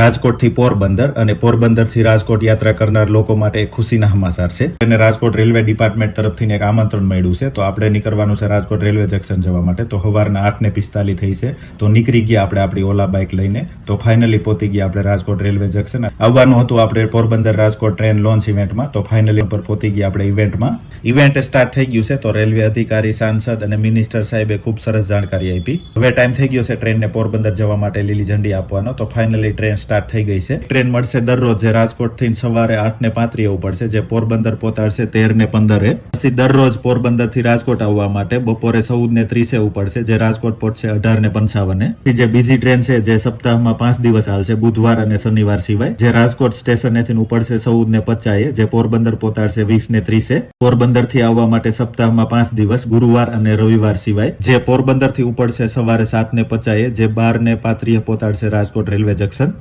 રાજકોટથી પોરબંદર અને પોરબંદરથી રાજકોટ યાત્રા કરનાર લોકો માટે ખુશીના સમાચાર છે. અને રાજકોટ રેલવે ડિપાર્ટમેન્ટ તરફથી એક આમંત્રણ મળ્યું છે. તો આપણે નીકળવાનું છે રાજકોટ રેલવે જંકશન જવા માટે. તો સવારના આઠ ને પિસ્તાલીસ થઈ છે. તો નીકળી ગયા આપણે આપણી ઓલા બાઇક લઈને. તો ફાઇનલી પહોંચી ગયા આપણે રાજકોટ રેલવે જંકશન. આવવાનું હતું આપણે પોરબંદર રાજકોટ ટ્રેન લોન્ચ ઇવેન્ટમાં. તો ફાઇનલી ઉપર પહોંચી ગયા આપણે ઇવેન્ટમાં. ઇવેન્ટ સ્ટાર્ટ થઈ ગયું છે. તો રેલવે અધિકારી, સાંસદ અને મિનિસ્ટર સાહેબે ખૂબ સરસ જાણકારી આપી. હવે ટાઈમ થઈ ગયો છે ટ્રેનને પોરબંદર જવા માટે લીલી ઝંડી આપવાનો. તો ફાઇનલી ટ્રેન સ્ટાર્ટ થઈ ગઈ છે. ટ્રેન મળશે દરરોજ જે રાજકોટથી સવારે આઠ ને પાંત્રીએ પડશે, જે પોરબંદર પહોંચાડશે તેર ને પંદરે. પછી દરરોજ પોરબંદરથી રાજકોટ આવવા માટે બપોરે ચૌદ ને ત્રીસે ઉપડશે જે રાજકોટ પહોંચશે અઢાર ને પંચાવને જે બીજી ટ્રેન છે, જે સપ્તાહમાં પાંચ દિવસ હાલશે, બુધવાર અને શનિવાર સિવાય. જે રાજકોટ સ્ટેશનેથી ઉપડશે ચૌદ ને પચાએ જે પોરબંદર પહોંચાડશે વીસ ને ત્રીસે. પોરબંદરથી આવવા માટે સપ્તાહમાં પાંચ દિવસ, ગુરુવાર અને રવિવાર સિવાય. જે પોરબંદરથી ઉપડશે સવારે સાત ને પચાએ જે બાર ને પાંત્રીએ પહોંચાડશે રાજકોટ રેલવે જંકશન.